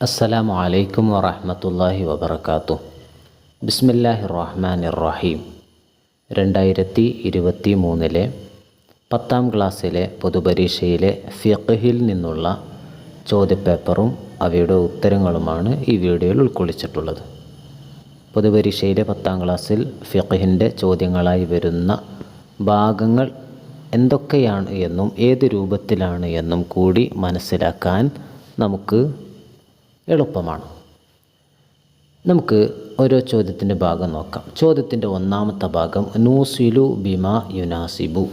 അസ്സലാമു അലൈക്കും വറഹ്മത്തുള്ളാഹി വബർക്കാത്തു ബിസ്മില്ലാഹി റഹ്മാൻ റഹീം രണ്ടായിരത്തി ഇരുപത്തി മൂന്നിലെ പത്താം ക്ലാസ്സിലെ പൊതുപരീക്ഷയിലെ ഫിഖഹിൽ നിന്നുള്ള ചോദ്യപേപ്പറും അവയുടെ ഉത്തരങ്ങളുമാണ് ഈ വീഡിയോയിൽ ഉൾക്കൊള്ളിച്ചിട്ടുള്ളത്. പൊതുപരീക്ഷയിലെ പത്താം ക്ലാസ്സിൽ ഫിഖഹിന്റെ ചോദ്യങ്ങളായി വരുന്ന ഭാഗങ്ങൾ എന്തൊക്കെയാണ് എന്നും ഏത് രൂപത്തിലാണ് എന്നും കൂടി മനസ്സിലാക്കാൻ നമുക്ക് എളുപ്പമാണ്. നമുക്ക് ഓരോ ചോദ്യത്തിന്റെ ഭാഗം നോക്കാം. ചോദ്യത്തിന്റെ ഒന്നാമത്തെ ഭാഗം നൂസിലു ബിമ യുനാസിബു?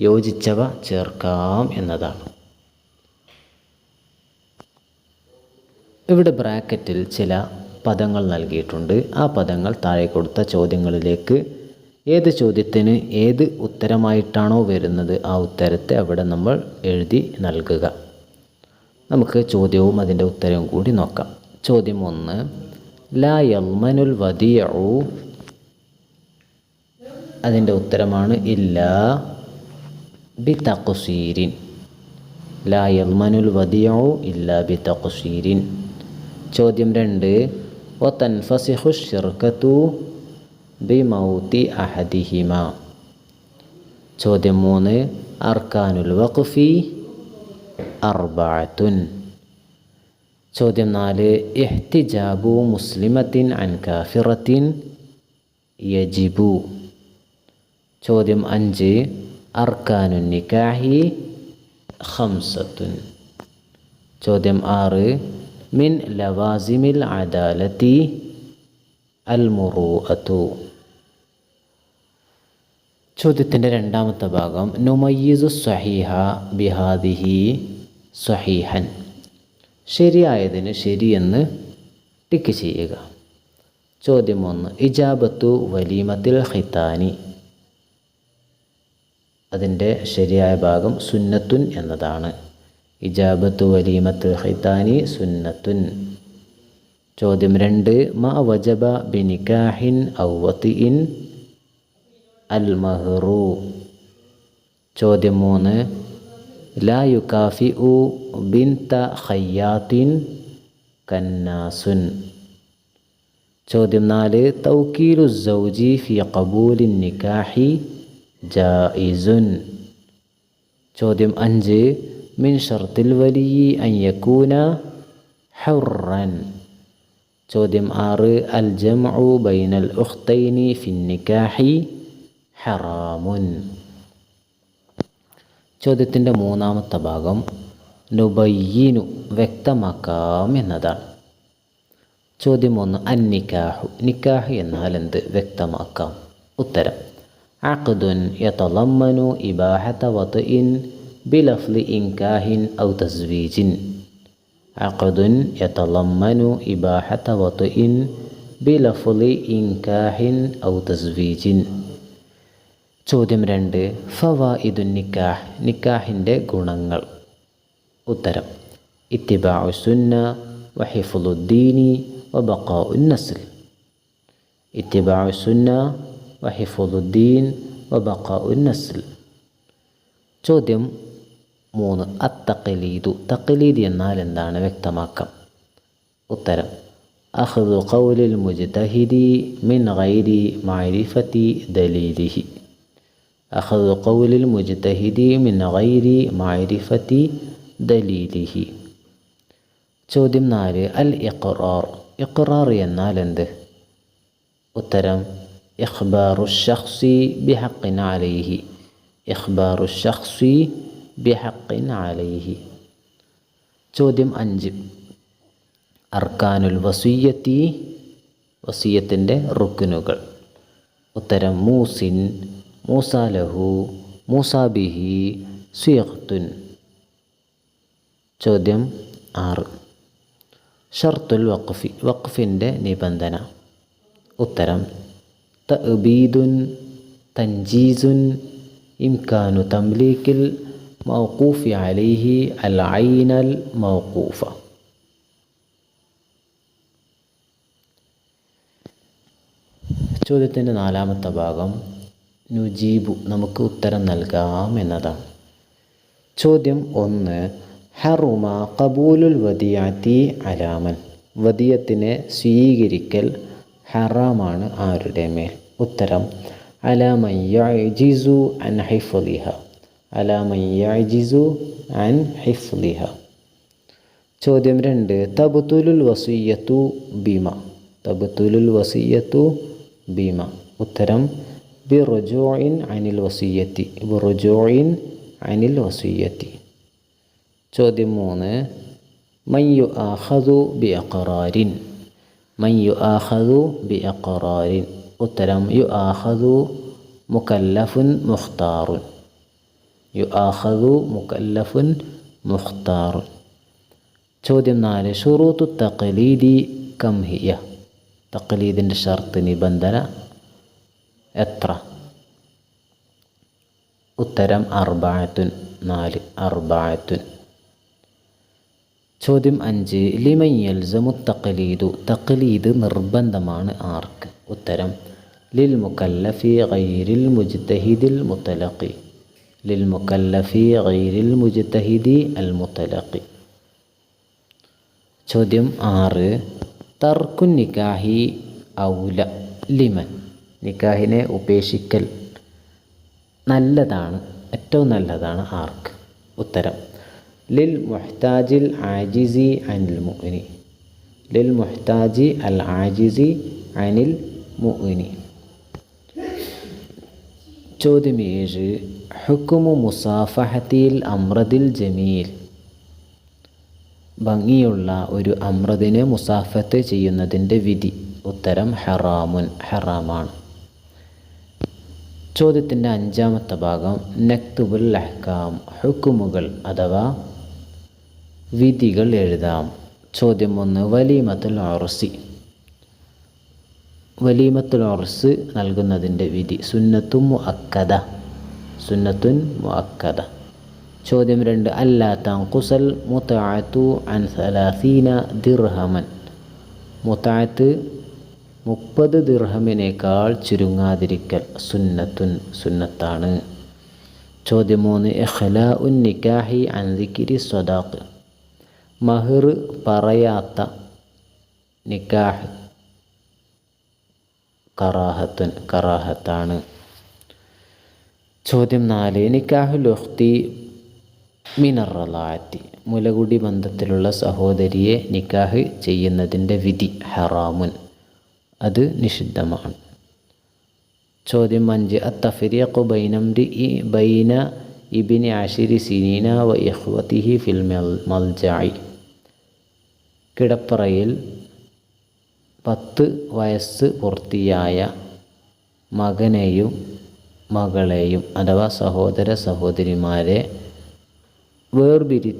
യോജിച്ചവ ചേർക്കാം എന്നതാണ്. ഇവിടെ ബ്രാക്കറ്റിൽ ചില പദങ്ങൾ നൽകിയിട്ടുണ്ട്. ആ പദങ്ങൾ താഴെ കൊടുത്ത ചോദ്യങ്ങളിലേക്ക് ഏത് ചോദ്യത്തിന് ഏത് ഉത്തരമായിട്ടാണോ വരുന്നത് ആ ഉത്തരത്തെ അവിടെ നമ്മൾ എഴുതി നൽകുക. നമുക്ക് ചോദ്യവും അതിന്റെ ഉത്തരവും കൂടി നോക്കാം. ചോദ്യം ഒന്ന് ലാ യൽമനുൽ വദിയു അതിന്റെ ഉത്തരമാണ് ഇല്ല ബി തക്കുസീരിൻ ലാ യൽമനുൽ വദിയു ഇല്ല ബി തക്കുസീരിൻ ചോദ്യം രണ്ട് ഒ തൻഫസിഹു ഷിർക്കത്തു ബി മൗത്തി അഹദിഹിമ. ചോദ്യം മൂന്ന് അർക്കാനുൽ വഖഫി അർബഅത്തുൻ ചോദ്യം നാല് ഇഹ്തിജാബു മുസ്ലിമത്തിൻ അൻ കാഫിറത്തിൻ യജിബു. ചോദ്യം അഞ്ച് അർക്കാനു നിക്കാഹി ഖംസത്തുൻ. ചോദ്യം ആറ് മിൻ ലവാസിമിൽ അദാലത്തി അൽ മുറൂഅത്തു ചോദ്യത്തിന്റെ രണ്ടാമത്തെ ഭാഗം നുമയ്യിസു സ്വഹീഹ ബിഹാദിഹി സ്വഹീഹൻ ശരിയായതിന് ശരിയെന്ന് ടിക്ക് ചെയ്യുക. ചോദ്യം ഒന്ന് ഇജാബത്തു വലീമത്തിൽ ഹിത്താനി അതിന്റെ ശരിയായ ഭാഗം സുന്നത്തുൻ എന്നതാണ്. ഇജാബത്തു വലീമത്തുൽ ഹിത്താനി സുന്നത്തുൻ. ചോദ്യം രണ്ട് മ വജബ ബിനിക്കാഹിൻ ഔവത്തിൻ അൽ മഹ്റു. ചോദ്യം മൂന്ന് ലാ യുക്കാഫി ഉ ബിൻത ഖയ്യാത്തിൻ കന്നാസുൻ ചോദ്യം നാല് തൗക്കീലു സൗജി ഫി ഖബൂലിൻ നിക്കാഹി ജായിസുൻ. ചോദ്യം അഞ്ച് മിൻ ഷർത്തിൽ വലിയി അൻ യക്കൂന ഹുറൻ. ചോദ്യം ആറ് അൽ ജംഉ ബൈനൽ ഉഖ്തൈനി ഫിൻ നിക്കാഹി ഹറാമുൻ. ചോദ്യത്തിന്റെ മൂന്നാമത്തെ ഭാഗം നുബയ്യീനു വ്യക്തമാക്കാം എന്നതാണ്. ചോദ്യം ഒന്ന് അന്നിക്കാഹു നിക്കാഹ് എന്നാൽ എന്ത്? വ്യക്തമാക്കാം. ഉത്തരം അഖ്ദുൻ യതളമ്മനു ഇബാഹത ഇൻ ബിലഫ്ലി ഇൻകാഹിൻ ഔ തസ്വീജിൻ. അഖ്ദുൻ യതളമ്മനു ഇബാഹത ഇൻ ബിലഫ്ലി ഇൻകാഹിൻ ഔ തസ്വീജിൻ. ചോദ്യം രണ്ട്. ഫവായിദുൻ നിക്കാഹ്. നിക്കാഹിന്റെ ഗുണങ്ങൾ. ഉത്തരം. ഇത്തിബാഉ സുന്ന വഹിഫുദ്ദീനി വബഖാഉ നസ്ൽ. ഇത്തിബാഉ സുന്ന വഹിഫുദ്ദീൻ വബഖാഉ നസ്ൽ. ചോദ്യം മൂന്ന്. അത്തഖലീദു. തഖലീദ് എന്നാൽ എന്താണ്? വ്യക്തമാക്കാം. ഉത്തരം. അഖ്ദു ഖൗലിൽ മുജ്തഹിദി മിൻ ഗൈരി മഅരിഫത്തി ദലീലിഹി. അഖദു കൗലിൽ മുജ്തഹിദി മിൻ ഗൈരി മാരിഫത്തി ദലീലിഹി ചോദ്യം നാല് അൽ ഇഖ്റാർ. ഇഖ്റാർ എന്നാൽ എന്ത് ഉത്തരം ഇഖ്ബാറു ഷഖ്സി ബിഹക്കിൻ അലൈഹി. ഇഖ്ബാറു ഷഖ്സി ബിഹക്കിൻ അലൈഹി. ചോദ്യം അഞ്ച് അർക്കാനുൽ വസീയത്തി വസീയത്തിന്റെ റുക്കുനുകൾ ഉത്തരം മൂസിൻ മൂസാലഹു മൂസാബിഹി സുയഖ്തുൻ ചോദ്യം ആറ് ഷർത്തുൽ വഖഫി വഖഫിൻ്റെ നിബന്ധന ഉത്തരം തഅബീദുൻ തൻജീസുൻ ഇംകാനു തംലീക്കിൽ മൗഖൂഫി അലൈഹി അൽ ഐനൽ മൗഖൂഫ ചോദ്യത്തിൻ്റെ നാലാമത്തെ ഭാഗം നുജീബു നമുക്ക് ഉത്തരം നൽകാം എന്നതാണ്. ചോദ്യം ഒന്ന് ഹറുമ കബൂലുൽ വദിയാത്തി അലാമൻ. വദിയത്തിനെ സ്വീകരിക്കൽ ഹറാമാണ് ആരുടെ മേൽ? ഉത്തരം അലാമയ്യജിസു അൻ ഹിഫ്ലിഹ അലാമയ്യജിസു അൻ ഹിഫ്ലിഹ ചോദ്യം രണ്ട് തബുത്തുലുൽ വസീയത്തു ഭീമ തബുത്തുലുൽ വസീയത്തു ഭീമ ഉത്തരം ബിറുജോയിൻ അനിൽ വസീയത്തി ബിറുജോയിൻ അനിൽ വസീയത്തി ചോദ്യം മൂന്ന് മയ്യു ആഹദു ബി അഖറാരിൻ മയ്യു ആഹദു ബി അഖറാരിൻ ഉത്തരം യു ആഹദു മുക്കല്ലഫുൻ മുഖ്താറുൻ യു ആഹദു മുക്കല്ലഫുൻ മുഖ്താറുൻ ചോദ്യം നാല് ഷുറൂത്തു തഖലീദി കംഹിയ തഖലീദിൻ്റെ ഷർത്ത് നിബന്ധന എത്ര? ഉത്തരം അർബായത്തുൻ നാല് അർബായത്തുൻ. ചോദ്യം അഞ്ച് ലിമൻ യൽസമു തഖലീദു തഖലീദ് നിർബന്ധമാണ് ആർക്ക്? ഉത്തരം ലിൽ മുക്കല്ലഫി ഗൈരിൽ മുജ്തഹിദിൽ മുത്തലഖി. ലിൽ മുക്കല്ലഫി ഗൈരിൽ മുജ്തഹിദി അൽ മുത്തലഖി. ചോദ്യം ആറ് തർക്കുൻ നിക്കാഹി ഔല ലിമൻ. നിക്കാഹിനെ ഉപേക്ഷിക്കൽ നല്ലതാണ് ഏറ്റവും നല്ലതാണ് ആർക്ക്? ഉത്തരം ലിൽ മുഹ്താജിൽ ആജിസി അനിൽ മുഅ്നി ലിൽ മുഹ്താജി അൽ ആജിസി അനിൽ മുഅ്നി ചോദ്യം ഏഴ് ഹുക്കുമു മുസാഫഹത്തിൽ അമ്രദിൽ ജമീൽ. ഭംഗിയുള്ള ഒരു അമ്രദിനെ മുസാഫത്ത് ചെയ്യുന്നതിന്റെ വിധി. ഉത്തരം ഹറാമുൻ ഹറാമാണ്. ചോദ്യത്തിന്റെ അഞ്ചാമത്തെ ഭാഗം നക്തുബുൽ അഹ്കാം ഹുക്കുമുകൾ അഥവാ വിധികൾ എഴുതാം. ചോദ്യം ഒന്ന് വലീമത്തുൽ ഓറസി വലീമത്തുൽ ഓറസ് നൽകുന്നതിന്റെ വിധി സുന്നത്തു മുഅക്കദ സുന്നത്തുൻ മുഅക്കദ. ചോദ്യം രണ്ട് അല്ലാ കുസൽ മുത്താത്തു അൻ സലാസീന ദിർഹമൻ. മുത്താഅത്ത് മുപ്പത് ദിർഹമിനേക്കാൾ ചുരുങ്ങാതിരിക്കൽ സുന്നത്തുൻ സുന്നത്താണ്. ചോദ്യം മൂന്ന് എഹ്ല ഉൻ നിക്കാഹി അൻ ദിക്കിരി സ്വദാഖ്. മഹർ പറയാത്ത നിക്കാഹ് കറാഹത്തുൻ കറാഹത്താണ്. ചോദ്യം നാല് നിക്കാഹുൽ ഉഖ്തി മിനറലാറ്റി. മുലകുടി ബന്ധത്തിലുള്ള സഹോദരിയെ നിക്കാഹ് ചെയ്യുന്നതിന്റെ വിധി ഹറാമുൻ. അത് നിഷിദ്ധമാണ്. ചോദ്യം അഞ്ച് അത്തഫിരിയഖു ബൈനംരി ബൈന ഇബിന് ആഷിരി സിനീന വ ഇഹ്വത്തിഹി ഫിൽ മൽജായി കിടപ്പറയിൽ പത്ത് വയസ്സ് പൂർത്തിയായ മകനെയും മകളെയും അഥവാ സഹോദര സഹോദരിമാരെ വേർപിരി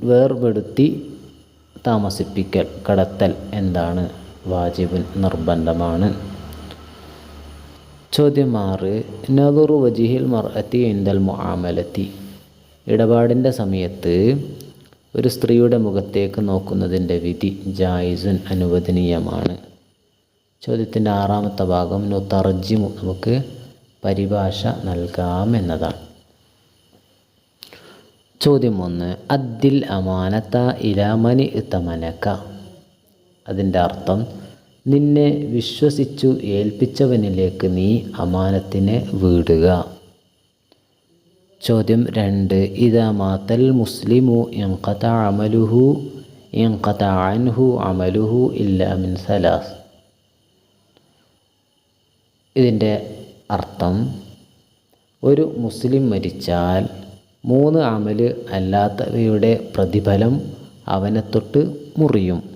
വേർപെടുത്തി താമസിപ്പിക്കൽ കടത്തൽ എന്താണ്? വാജിബുൻ നിർബന്ധമാണ്. ചോദ്യം ആറ് നദുറു വജിഹിൽ മർഅത്തി ഇന്ദൽ മുആമലത്തി. ഇടപാടിന്റെ സമയത്ത് ഒരു സ്ത്രീയുടെ മുഖത്തേക്ക് നോക്കുന്നതിന്റെ വിധി ജായിസുൻ അനുവദനീയമാണ്. ചോദ്യത്തിന്റെ ആറാമത്തെ ഭാഗം നുതർജിമു നമുക്ക് പരിഭാഷ നൽകാം എന്നതാണ്. ചോദ്യം ഒന്ന് അദ്ദിൽ അമാനത്ത ഇലാമനി തമനക്ക അതിന്റെ അർത്ഥം നിന്നെ വിശ്വസിച്ചു ഏൽപ്പിച്ചവനിലേക്ക് നീ അമാനത്തിനെ വീടുക. ചോദ്യം രണ്ട് ഇതാ മാത്തൽ മുസ്ലിമു എങ്കത അമലുഹു എങ്കത അൻഹു അമലുഹു ഇല്ല മിൻ സലാസ്. ഇതിന്റെ അർത്ഥം ഒരു മുസ്ലിം മരിച്ചാൽ മൂന്ന് അമൽ അല്ലാത്തവയുടെ പ്രതിഫലം അവനെ തൊട്ട് മുറിയും.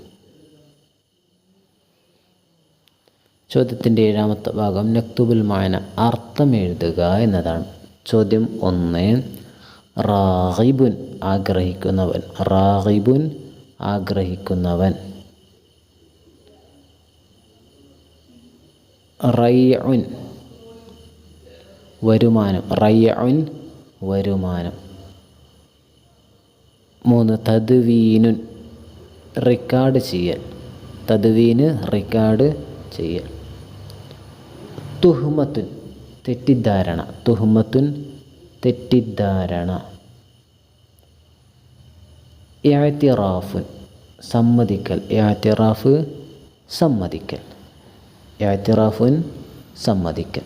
ചോദ്യത്തിന്റെ ഏഴാമത്തെ ഭാഗം നക്തുബുൽ മായന അർത്ഥം എഴുതുക എന്നതാണ്. ചോദ്യം ഒന്ന് റാഹിബുൻ ആഗ്രഹിക്കുന്നവൻ. റാഹിബുൻ ആഗ്രഹിക്കുന്നവൻ. റയ്യുൻ വരുമാനം. റയ്യുൻ വരുമാനം. മൂന്ന് തദ്വീനുൻ റെക്കോർഡ് ചെയ്യൽ. തദ്വീന് റെക്കോർഡ് ചെയ്യൽ. തുഹ്മത്തുൻ തെറ്റിദ്ധാരണ. തുഹ്മത്തുൻ തെറ്റിദ്ധാരണ. എഴത്തിറാഫ് സമ്മതിക്കൽ. എഴത്തിറാഫ് സമ്മതിക്കൽ. എഴത്തിറാഫുൻ സമ്മതിക്കൽ.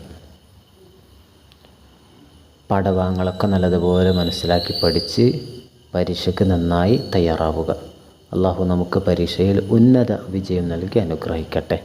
പടവാങ്ങളൊക്കെ നല്ലതുപോലെ മനസ്സിലാക്കി പഠിച്ച് പരീക്ഷയ്ക്ക് നന്നായി തയ്യാറാവുക. അള്ളാഹു നമുക്ക് പരീക്ഷയിൽ ഉന്നത വിജയം നൽകി അനുഗ്രഹിക്കട്ടെ.